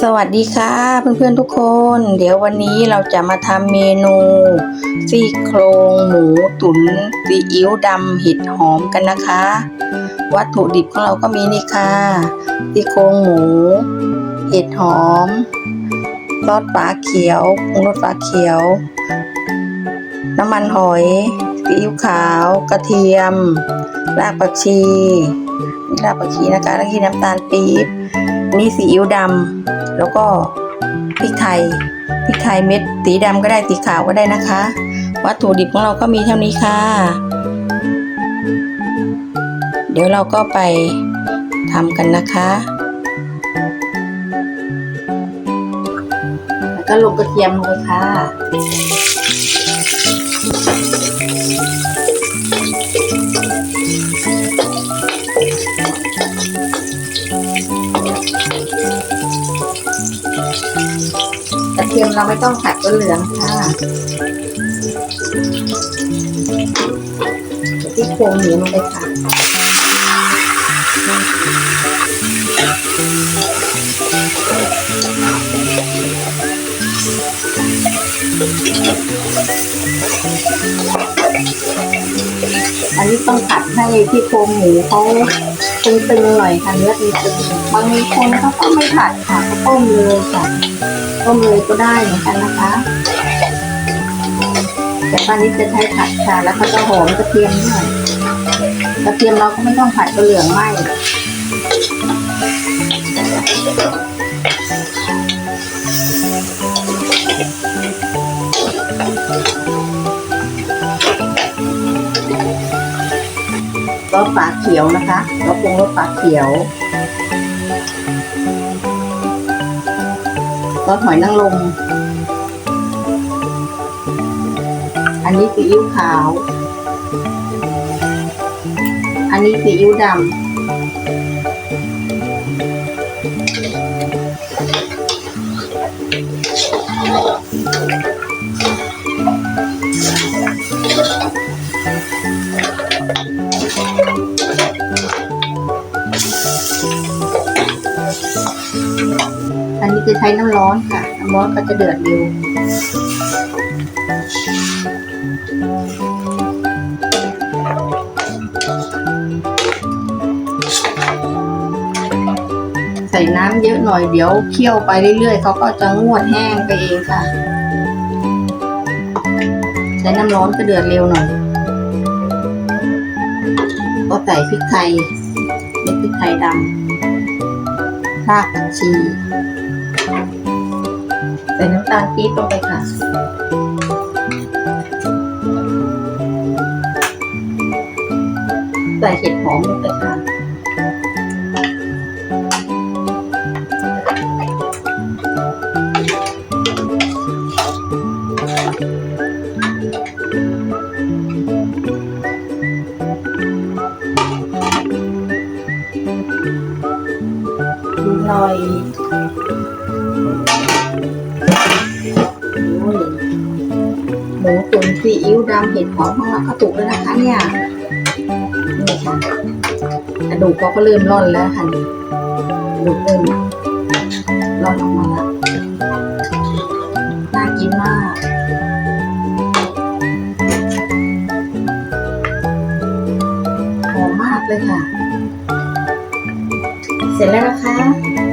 สวัสดีค่ะเพื่อนๆทุกคน เดี๋ยววันนี้เราจะมาทำเมนูซี่โครงหมูตุ๋นซีอิ๊วดำเห็ดหอมกันนะคะ วัตถุดิบของเราก็มีนี่ค่ะซี่โครงหมู เห็ดหอมซอสฝาเขียวปรุงรสฝาเขียว น้ำมันหอยซีอิ๊วขาว กระเทียม รากผักชีนี่รากผักชีนะคะแล้วก็น้ำตาลปี๊บ นี่ซีอิ๊วดำแล้วก็พริกไทยพริกไทยเม็ดสีดำก็ได้สีขาวก็ได้นะคะ วัตถุดิบของเราก็มีเท่านี้ค่ะ เดี๋ยวเราก็ไปทำกันนะคะแล้วก็ลงกระเทียมลงไปค่ะ กระเทียมเราไม่ต้องผัดก็เหลืองค่ะที่โครงหมูลงไปค่ะ อันนี้ต้องผัดให้ที่โครงหมูเขาตึงๆหน่อยค่ะเนื้อตึงๆบางคนเขาก็ไม่ผัดค่ะเขาต้มเลยค่ะต้มเลยก็ได้เหมือนกันนะคะ แต่ตอนนี้จะใช้ผัดค่ะ แล้วก็จะหอมกระเทียมด้วยกระเทียมเราก็ไม่ต้องผัดก็เหลืองไหม ฝาเขียวนะคะเราปรุงรสฝาเขียวรสหอยนางรมอันนี้ซีอิ๊วขาว อันนี้ซีอิ๊วดำ อันนี้จะใช้น้ำร้อนค่ะ น้ำร้อนก็จะเดือดเร็วใส่น้ำเยอะหน่อยเดี๋ยวเคี่ยวไปเรื่อยๆเขาก็จะงวดแห้งไปเองค่ะ ใช้น้ำร้อนก็เดือดเร็วหน่อย ก็ใส่พริกไทยเม็ดพริกไทยดำรากผักชี ส่น้ำตาลปี๊บลงไปค่ะ ใส่เห็ดหอมลงไปค่ะดูหน่อย หมูตุ๋นซีอิ๊วดำเห็ดหอมของเราก็ตุกแล้วนะคะเนี่ยนี่ค่ะกระดูกเขาก็เริ่มร่อนแล้วค่ะกระดูกเริ่มร่อนออกมาแล้วน่ากินมากหอมมากเลยค่ะ เสร็จแล้วนะคะ